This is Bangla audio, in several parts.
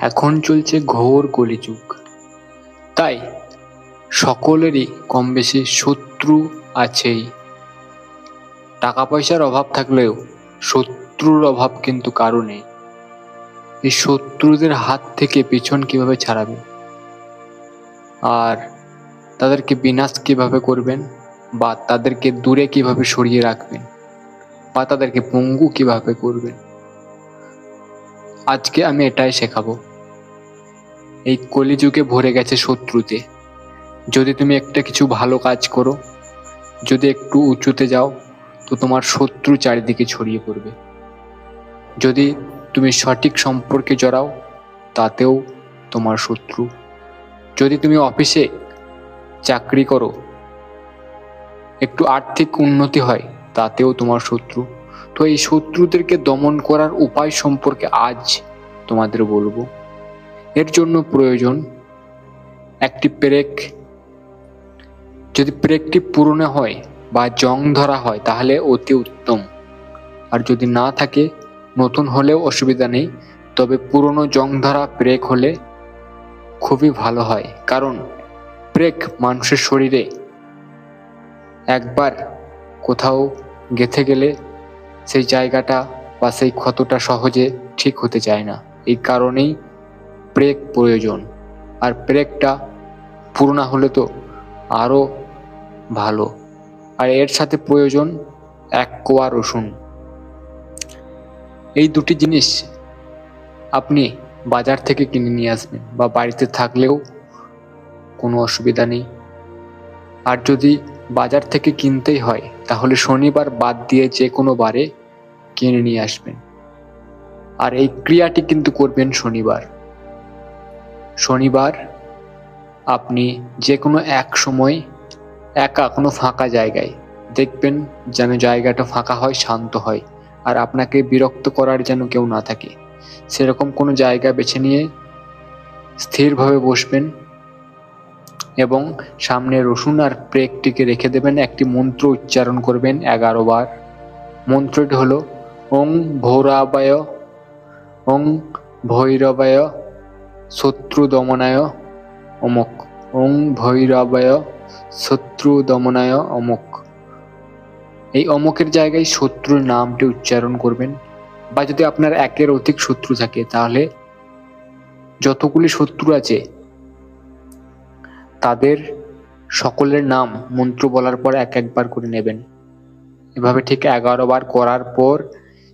এখন চলছে ঘোর কলিযুগ তাই সকলেরই কম বেশি শত্রু আছেই। টাকা পয়সার অভাব থাকলেও শত্রুর অভাব কিন্তু কারও নেই। এই শত্রুদের হাত থেকে পিছন কীভাবে ছাড়াবে? আর তাদেরকে বিনাশ কীভাবে করবেন? বা তাদেরকে দূরে কীভাবে সরিয়ে রাখবেন? বা তাদেরকে পঙ্গু কীভাবে করবেন? আজকে আমি এটাই শেখাবো। এই কলিযুগে ভরে গেছে শত্রুতে। যদি তুমি একটা কিছু ভালো কাজ করো, যদি একটু উঁচুতে যাও, তো তোমার শত্রু চারিদিকে ছড়িয়ে পড়বে। যদি তুমি সঠিক সম্পর্কে জড়াও, তাতেও তোমার শত্রু। যদি তুমি অফিসে চাকরি করো, একটু আর্থিক উন্নতি হয়, তাতেও তোমার শত্রু। তো এই শত্রুদেরকে দমন করার উপায় সম্পর্কে আজ তোমাদের বলব। এর জন্য প্রয়োজন একটি পেরেক। যদি পেরেকটি পুরনো হয় বা জং ধরা হয়, তাহলে অতি উত্তম। আর যদি না থাকে, নতুন হলেও অসুবিধা নেই। তবে পুরনো জং ধরা ব্রেক হলে খুবই ভালো হয়। কারণ ব্রেক মানুষের শরীরে একবার কোথাও গেথে গেলে সেই জায়গাটা বা সেই ক্ষতটা সহজে ঠিক হতে চায় না। এই কারণেই ব্রেক প্রয়োজন। আর ব্রেকটা পুরোনা হলে তো আরও ভালো। আর এর সাথে প্রয়োজন এক কোয়া রসুন। এই দুটি জিনিস আপনি বাজার থেকে কিনে নিয়ে আসবেন বা বাড়িতে থাকলেও কোনো অসুবিধা নেই। আর যদি বাজার থেকে কিনতেই হয়, তাহলে শনিবার বাদ দিয়ে যে কোনো বারে কিনে নিয়ে আসবেন। আর এই ক্রিয়াটি কিন্তু করবেন শনিবার। শনিবার, আপনি যে কোনো এক সময় একা কোনো ফাঁকা জায়গায় দেখবেন যেন জায়গাটা ফাঁকা হয়, শান্ত হয় আর আপনাকে বিরক্ত করার যেন কেউ না থাকে। সেরকম কোনো জায়গা বেছে নিয়ে স্থিরভাবে বসবেন এবং সামনে রসুন আর প্রেকটিকে রেখে দেবেন, একটি মন্ত্র উচ্চারণ করবেন এগারো বার। মন্ত্রটি হলো, ওং ভৌরাবায়, ওং ভৈরবায় শত্রু দমনায় অমক। ওং ভৈরবায় শত্রু দমনায় অমক। এই অমকের জায়গায় শত্রুর নামটি উচ্চারণ করবেন বা যদি আপনার একের অধিক শত্রু থাকে, তাহলে যতগুলি শত্রু আছে, তাদের সকলের নাম মন্ত্র বলার পর এক একবার করে নেবেন। এভাবে ঠিক এগারো বার করার পর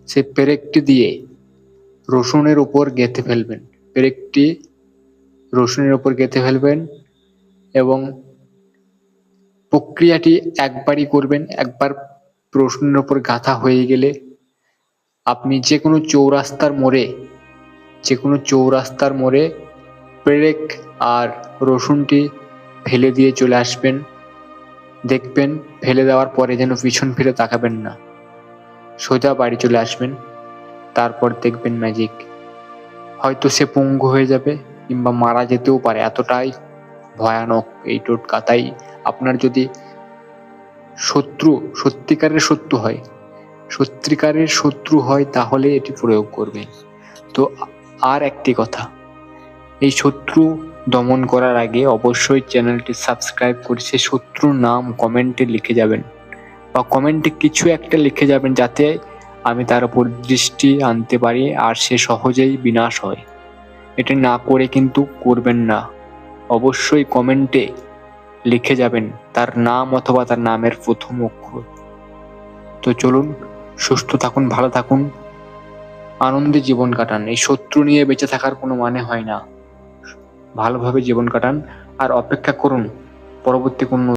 সে পেরেকটি দিয়ে রসুনের উপর গেঁথে ফেলবেন। পেরেকটি রসুনের উপর গেঁথে ফেলবেন এবং প্রক্রিয়াটি একবারই করবেন। একবার রসুনের উপর গাঁথা হয়ে গেলে আপনি যে কোনো চৌরাস্তার মোড়ে যে কোনো চৌরাস্তার মোড়ে পেরেক আর রসুনটি ফেলে দিয়ে চলে আসবেন। দেখবেন ফেলে দেওয়ার পরে যেন পিছন ফিরে তাকাবেন না। সোজা বাড়ি চলে আসবেন। তারপর দেখবেন ম্যাজিক হয়তো সে পঙ্গু হয়ে যাবে কিংবা মারা যেতেও পারে। এতটাই ভয়ানক এই টোটকা। তাই আপনার যদি শত্রু, সত্যিকারের শত্রু হয়, সত্যিকারের শত্রু হয় তাহলে এটি প্রয়োগ করবেন। তো আর একটি কথা, এই শত্রু দমন করার আগে অবশ্যই চ্যানেলটি সাবস্ক্রাইব করে সে শত্রুর নাম কমেন্টে লিখে যাবেন। বা কমেন্টে কিছু একটা লিখে যাবেন যাতে আমি তার উপর দৃষ্টি আনতে পারি আর সে সহজেই বিনাশ হয়। এটা না করে কিন্তু করবেন না। অবশ্যই কমেন্টে লিখে যাবেন তার নাম অথবা তার নামের প্রথম অক্ষর। তো চলুন, সুস্থ থাকুন, ভালো থাকুন। আনন্দে জীবন কাটান। এই শত্রু নিয়ে বেঁচে থাকার কোনো মানে হয় না। ভালোভাবে জীবন কাটান আর অপেক্ষা করুন। পরবর্তী কোনো